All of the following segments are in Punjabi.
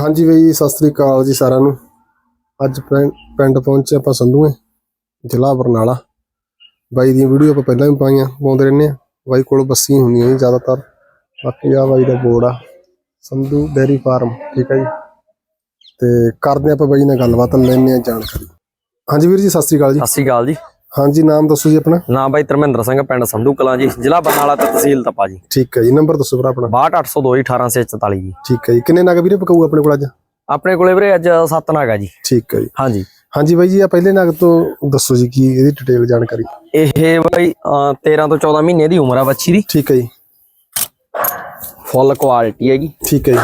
ਹਾਂਜੀ ਬਈ ਸਤਿ ਸ੍ਰੀ ਅਕਾਲ ਜੀ ਸਾਰਿਆਂ ਨੂੰ। ਅੱਜ ਪਿੰ- ਪਿੰਡ ਪਹੁੰਚੇ ਆਪਾਂ ਸੰਧੂਏ, ਜ਼ਿਲ੍ਹਾ ਬਰਨਾਲਾ। ਬਾਈ ਦੀਆਂ ਵੀਡੀਓ ਆਪਾਂ ਪਹਿਲਾਂ ਵੀ ਪਾਈਆਂ, ਪਾਉਂਦੇ ਰਹਿੰਦੇ ਆ ਬਾਈ ਕੋਲ ਬੱਸੀਆਂ ਹੁੰਦੀਆਂ ਜੀ ਜ਼ਿਆਦਾਤਰ। ਬਾਕੀ ਆ ਬਾਈ ਦਾ ਬੋਰਡ ਆ, ਸੰਧੂ ਡੇਅਰੀ ਫਾਰਮ, ਠੀਕ ਹੈ ਜੀ। ਤੇ ਕਰਦੇ ਆਪਾਂ ਬਾਈ ਨਾਲ ਗੱਲਬਾਤ ਲੈਣੇ ਆ ਜਾਣਕਾਰੀ। ਹਾਂਜੀ ਵੀਰ ਜੀ, ਸਤਿ ਸ੍ਰੀ ਅਕਾਲ ਜੀ। ਸਤਿ ਸ਼੍ਰੀ ਅਕਾਲ ਜੀ। ਹਾਂਜੀ ਨਾਮ ਦੱਸੋ ਜੀ ਆਪਣਾ? ਨਾਮ ਬਾਈ ਧਰਮਿੰਦਰ ਸਿੰਘ ਪਿੰਡ ਸੰਧੂ ਕਲਾਂ ਜੀ ਜ਼ਿਲ੍ਹਾ ਬਰਨਾਲਾ ਤੇ ਤਹਿਸੀਲ ਤਪਾ ਜੀ। ਠੀਕ ਹੈ ਜੀ ਨੰਬਰ ਦੱਸੋ ਵੀਰ ਆਪਣਾ। 62802 18644 ਜੀ ਠੀਕ ਹੈ ਜੀ ਕਿੰਨੇ ਨਗ ਵੀਰੇ ਪਕਾਊ ਆਪਣੇ ਕੋਲ ਅੱਜ? ਆਪਣੇ ਕੋਲੇ ਵੀਰੇ ਅੱਜ ਸੱਤ ਨਾਗ ਆ ਜੀ। ਠੀਕ ਹੈ ਜੀ। ਹਾਂਜੀ। ਹਾਂਜੀ ਬਾਈ ਜੀ ਆ ਪਹਿਲੇ ਨਗ ਤੋਂ ਦੱਸੋ ਜੀ ਕੀ ਇਹਦੀ ਡਿਟੇਲ ਜਾਣਕਾਰੀ? ਇਹ ਬਾਈ ਅਹ, 13 ਤੋਂ 14 ਮਹੀਨੇ ਦੀ ਉਮਰ ਆ ਬੱਚੀ ਦੀ। ਠੀਕ ਹੈ ਜੀ। ਫੁੱਲ ਕੁਆਲਿਟੀ ਹੈਗੀ। ਠੀਕ ਹੈ ਜੀ।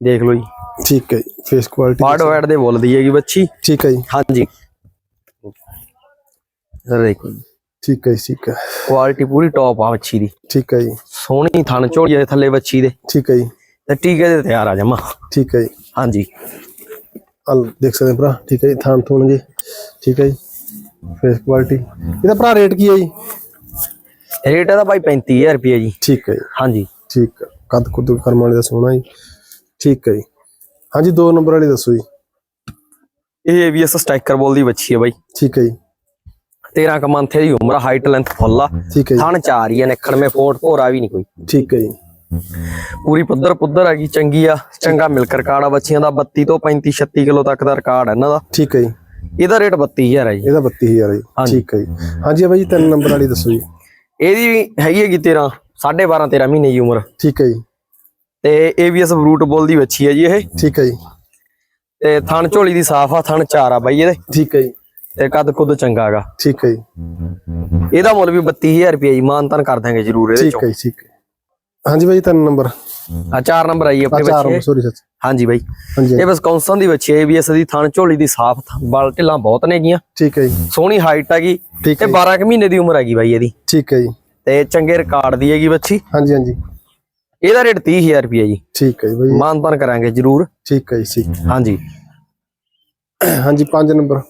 ਦੇਖ ਲਓ ਜੀ। ਠੀਕ ਹੈ ਜੀ ਫੇਸ ਕੁਆਲਿਟੀ ਪਾਰਡ ਵੈਟ ਦੇ ਬੁੱਲ ਦੀ ਹੈਗੀ ਬੱਚੀ। ਠੀਕ ਹੈ ਜੀ। ਹਾਂਜੀ। ਸਰ ਦੇਖੋ ਜੀ। ਠੀਕ ਹੈ ਜੀ ਠੀਕ ਹੈ। ਕੁਆਲਿਟੀ ਪੂਰੀ ਟੌਪ ਆ ਬੱਚੀ ਦੀ। ਠੀਕ ਹੈ ਜੀ। ਸੋਹਣੀ ਥਣ ਝੋਲੀ ਦੇ ਥੱਲੇ ਬੱਚੀ ਦੇ। ਠੀਕ ਹੈ ਜੀ। ਤੇ ਟੀਕੇ ਦੇ ਤਿਆਰ ਆ ਜਮਾ। ਠੀਕ ਹੈ ਜੀ। ਹਾਂਜੀ। ਹਲ ਦੇਖ ਸਕਦੇ ਹੋ ਭਰਾ ਠੀਕ ਹੈ ਜੀ ਥਾਣ ਥੂਣ ਜੀ। ਠੀਕ ਹੈ ਜੀ। ਫੇਸ ਕੁਆਲਿਟੀ ਇਹਦਾ ਭਰਾ ਰੇਟ ਕੀ ਹੈ ਜੀ? ਰੇਟ ਇਹਦਾ ਬਾਈ 35000 ਰੁਪਏ ਜੀ। ਠੀਕ ਹੈ ਜੀ। ਹਾਂਜੀ। ਠੀਕ ਹੈ। ਕੱਦ ਕੁੱਦ ਕਰਮ ਵਾਲੇ ਦਾ ਸੋਹਣਾ ਜੀ। ਠੀਕ ਹੈ ਜੀ। ਹਾਂਜੀ ਦੋ ਨੰਬਰ ਵਾਲੀ ਦੱਸੋ ਜੀ। ਇਹ ਏਵੀਐਸ ਸਟ੍ਰਾਈਕਰ ਬੋਲ ਦੀ ਬੱਚੀ ਹੈ ਬਾਈ। ਠੀਕ ਹੈ ਜੀ। 13 ਕ ਮੰਥੇ ਦੀ ਉਮਰ ਹਾਈਟ ਲੈਂਥ ਫੁੱਲ ਆ। ਠੀਕ ਹੈ ਜੀ। ਥਣ ਚਾਰ ਹੀ ਆ ਨਿਖਣ ਮੇ ਫੋਟ ਭੋਰਾ ਵੀ ਨਹੀਂ ਕੋਈ। ਠੀਕ ਹੈ ਜੀ। ਪੂਰੀ ਪੱਧਰ ਪੁੱਧਰ ਹੈਗੀ ਚੰਗੀ ਆ। ਚੰਗਾ ਮਿਲਕ ਰਿਕਾਰਡ ਆ ਬੱਚੀਆਂ ਦਾ 32 ਤੋਂ 35 36 ਕਿਲੋ ਤੱਕ ਦਾ ਰਿਕਾਰਡ ਹੈ ਇਹਨਾਂ ਦਾ। ਠੀਕ ਹੈ ਜੀ। ਇਹਦਾ ਰੇਟ 32000 ਹੈ ਜੀ। ਇਹਦਾ 32000 ਹੈ ਜੀ। ਠੀਕ ਹੈ ਜੀ। ਹਾਂਜੀ ਬਾਈ ਜੀ ਤਿੰਨ ਨੰਬਰ ਵਾਲੀ ਦੱਸੋ ਜੀ। ਇਹਦੀ ਵੀ ਹੈਗੀ ਹੈਗੀ 13 12.5 13 ਮਹੀਨੇ ਦੀ ਉਮਰ। ਠੀਕ ਹੈ ਜੀ। ਤੇ ਏਵੀਐਸ ਬਰੂਟ ਬੋਲ ਦੀ ਬੱਚੀ ਹੈ ਜੀ ਇਹ। ਠੀਕ ਹੈ ਜੀ। ਤੇ ਥਣ ਝੋਲੀ ਦੀ ਸਾਫ਼ ਆ ਥਣ ਚਾਰ ਆ ਬਾਈ ਇਹਦੇ। ਠੀਕ ਹੈ ਜੀ। ਤੇ ਕੱਦ ਕੁੱਦ ਚੰਗਾ ਹੈਗਾ। ਠੀਕ ਹੈ ਜੀ। ਇਹਦਾ ਮੁੱਲ ਵੀ 32000 ਰੁਪਏ ਜੀ ਮਾਨਤਨ ਕਰ ਦਾਂਗੇ ਜਰੂਰ ਇਹਦੇ ਠੀਕ ਚੋਂ ਹੈ ਜੀ ਠੀਕ ਹੈ। ਹਾਂਜੀ ਬਾਈ ਤਿੰਨ ਨੰਬਰ। ਆ ਚਾਰ ਨੰਬਰ ਆਈ ਆਪਣੇ ਚਾਰ ਬੱਚੇ। ਸੌਰੀ ਸੱਚ। ਹਾਂਜੀ ਬਾਈ। ਇਹ ਵਿਸਕੌਂਸਨ ਦੀ ਬੱਚੀ ਹੈ ਏਵੀਐਸ ਦੀ ਥਣ ਝੋਲੀ ਦੀ ਸਾਫ਼ ਬਲ ਢਿੱਲਾਂ ਬਹੁਤ ਨੇਗੀਆਂ ਠੀਕ ਹੈ ਜੀ। ਸੋਹਣੀ ਹਾਈਟ ਹੈਗੀ। ਠੀਕ ਤੇ ਹੈ 12 ਕੁ ਮਹੀਨੇ ਦੀ ਉਮਰ ਹੈਗੀ ਬਾਈ ਇਹਦੀ। ਠੀਕ ਹੈ ਜੀ। ਤੇ ਚੰਗੇ ਰਿਕਾਰਡ ਦੀ ਹੈਗੀ ਬੱਚੀ। ਹਾਂਜੀ ਹਾਂਜੀ। ਇਹਦਾ ਰੇਟ 30000 ਰੁਪਏ ਜੀ। ਠੀਕ ਹੈ ਜੀ ਬਾਈ। ਮਾਨਤਨ ਕਰਾਂਗੇ ਜਰੂਰ। ਠੀਕ ਹੈ ਜੀ ਠੀਕ ਹਾਂਜੀ। ਹਾਂਜੀ ਪੰਜ ਨੰਬਰ।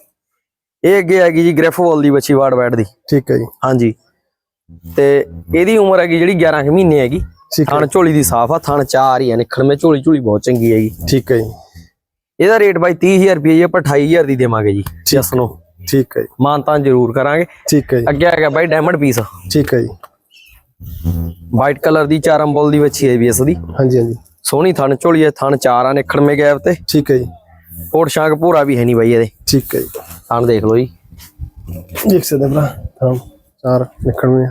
ਇਹ ਅੱਗੇ ਹੈਗੀ ਜੀ ਗ੍ਰਿਫਵਾਲ ਦੀ ਬੱਚੀ ਵਾਰਡ ਬੈਟ ਦੀ। ਠੀਕ ਹੈ ਜੀ। ਹਾਂਜੀ। ਤੇ ਇਹਦੀ ਉਮਰ ਹੈਗੀ ਜਿਹੜੀ 11 ਕੁ ਮਹੀਨੇ ਹੈਗੀ। ਥਣ ਝੋਲੀ ਦੀ ਸਾਫ਼ ਆ ਥਣ ਚਾਰ ਹੀ ਆ ਨਿਖਣ ਮੇ ਝੋਲੀ ਝੋਲੀ ਬਹੁਤ ਚੰਗੀ ਹੈਗੀ। ਠੀਕ ਹੈ ਜੀ। ਇਹਦਾ ਰੇਟ ਬਾਈ 30000 ਰੁਪਏ ਜੀ ਆਪਾਂ 28000 ਦੀ ਦੇਵਾਂਗੇ ਜੀ ਜਿਸ ਨੂੰ। ਠੀਕ ਹੈ ਜੀ। ਮਾਨਤਾਨ ਜ਼ਰੂਰ ਕਰਾਂਗੇ। ਠੀਕ ਹੈ ਜੀ। ਅੱਗੇ ਹੈਗਾ ਬਾਈ ਡਾਇਮੰਡ ਪੀਸ ਠੀਕ ਹੈ ਜੀ। ਵਾਈਟ ਕਲਰ ਦੀ ਚਾਰ ਅੰਬੋਲ ਦੀ ਬੱਚੀ ਹੈ ਵੀ ਇਸ ਦੀ। ਹਾਂਜੀ ਹਾਂਜੀ। ਸੋਹਣੀ ਥਣ ਝੋਲੀ ਹੈ ਥਣ ਚਾਰ ਆ ਨਿਖਣ ਮੇ ਗੈਪ ਤੇ। ਠੀਕ ਹੈ ਜੀ। ਕੋਟ ਸ਼ਾਂਕ ਪੂਰਾ ਵੀ ਹੈ ਨਹੀਂ ਬਾਈ ਇਹਦੇ। ਠੀਕ ਹੈ ਜੀ। ਥਣ ਦੇਖ ਲਓ ਜੀ। ਦੇਖ ਸਕਦੇ ਭਰਾ ਹਾਂ ਚਾਰ ਨਿਕਲਵੇਂ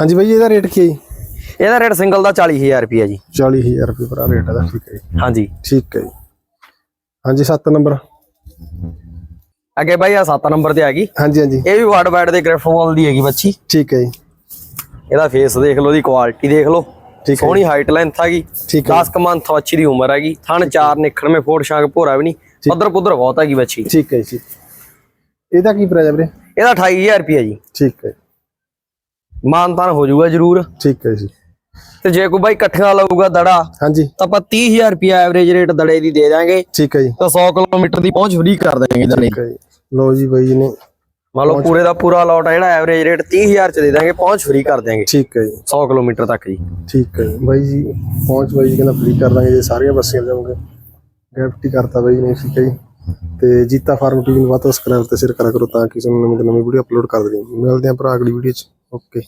ਹਾਂਜੀ ਬਾਈ ਇਹਦਾ ਰੇਟ ਕੀ ਹੈ ਜੀ? ਇਹਦਾ ਰੇਟ ਸਿੰਗਲ ਦਾ 40000 ਰੁਪਏ ਜੀ। 40000 ਰੁਪਏ ਭਰਾ ਰੇਟ ਇਹਦਾ। ਠੀਕ ਹੈ ਜੀ। ਹਾਂਜੀ। ਠੀਕ ਹੈ ਜੀ। ਹਾਂਜੀ 7 ਨੰਬਰ। ਅੱਗੇ ਬਾਈ ਆ 7 ਨੰਬਰ ਤੇ ਆ ਗਈ। ਹਾਂਜੀ ਹਾਂਜੀ। ਇਹ ਵੀ ਵਾਰਡ ਵਾਈਡ ਦੇ ਗ੍ਰਿਫਵਾਲ ਦੀ ਹੈਗੀ ਬੱਚੀ। ਠੀਕ ਹੈ ਜੀ। ਇਹਦਾ ਫੇਸ ਦੇਖ ਲਓ ਦੀ ਕੁਆਲਿਟੀ ਦੇਖ ਲਓ। ਸੋਹਣੀ ਹਾਈਟ ਲੈਂਥ ਠੀਕ ਹੈ 10 ਮੰਥ ਅੱਛੀ ਦੀ ਉਮਰ ਹੈਗੀ ਥਣ ਚਾਰ ਨਿਖਣ ਮੇ ਫੋਟ ਸ਼ਾਂਕ ਭੋਰਾ ਵੀ ਨਹੀਂ। ਪੱਧਰ ਪੁੱਧਰ ਬਹੁਤ ਹੈਗੀ ਬੱਚੀ। ਠੀਕ ਹੈ ਜੀ। ਇਹਦਾ ਕੀ ਪ੍ਰਾਈਸ ਹੈ ਵੀਰੇ? ਇਹਦਾ 28000 ਰੁਪਏ ਜੀ। ਠੀਕ ਹੈ ਮਾਨਤਾਨ ਹੋ ਜਾਊਗਾ ਜਰੂਰ। ਠੀਕ ਹੈ ਜੀ। ਤੇ ਜੇ ਕੋਈ ਬਾਈ ਇਕੱਠਿਆਂ ਲਊਗਾ ਦੜਾ ਹਾਂਜੀ। ਤਾਂ ਆਪਾਂ 30000 ਰੁਪਏ ਐਵਰੇਜ ਰੇਟ ਦੜੇ ਦੀ ਦੇ ਦਾਂਗੇ। ਠੀਕ ਹੈ ਜੀ। ਤਾਂ 100 ਕਿਲੋਮੀਟਰ ਦੀ ਪਹੁੰਚ ਫ੍ਰੀ ਕਰ ਦਾਂਗੇ ਦੜੇ ਠੀਕ ਹੈ ਜੀ। ਲੋ ਜੀ ਬਾਈ ਜੀ ਨੇ ਮੰਨ ਲਓ ਪੂਰੇ ਦਾ ਪੂਰਾ ਲੋਟ ਆ ਜਿਹੜਾ ਐਵਰੇਜ ਰੇਟ 30000 ਚ ਦੇ ਦਾਂਗੇ ਪਹੁੰਚ ਫ੍ਰੀ ਕਰ ਦਾਂਗੇ ਠੀਕ ਹੈ ਜੀ। 100 ਕਿਲੋਮੀਟਰ ਤੱਕ ਜੀ। ਠੀਕ ਹੈ ਜੀ। ਬਾਈ ਜੀ ਪਹੁੰਚ ਬਾਈ ਜੀ ਕਹਿੰਦਾ ਫ੍ਰੀ ਕਰ ਦਾਂਗੇ ਜੇ ਸਾਰੀਆਂ ਬੱਸੀਆਂ ਜਾਓਗੇ। ਗਿਫਟ ਹੀ ਕਰਤਾ ਬਾਈ ਨੇ ਠੀਕ ਹੈ ਜੀ। ਤੇ ਜੀਤਾ ਫਾਰਮ ਟੀਵੀ ਨੂੰ ਵੱਧ ਤੋਂ ਸਬਸਕ੍ਰਾਈਬ ਤੇ ਸ਼ੇਅਰ ਕਰਾ ਕਰੋ ਤਾਂ ਕਿ ਤੁਹਾਨੂੰ ਨਵੀਂ ਤੋਂ ਨਵੀਂ ਵੀਡੀਓ ਅਪਲੋਡ ਕਰ ਦਈਏ ਮਿਲਦੇ ਹਾਂ ਭਰਾ ਅਗਲੀ ਵੀਡੀਓ 'ਚ। ਓਕੇ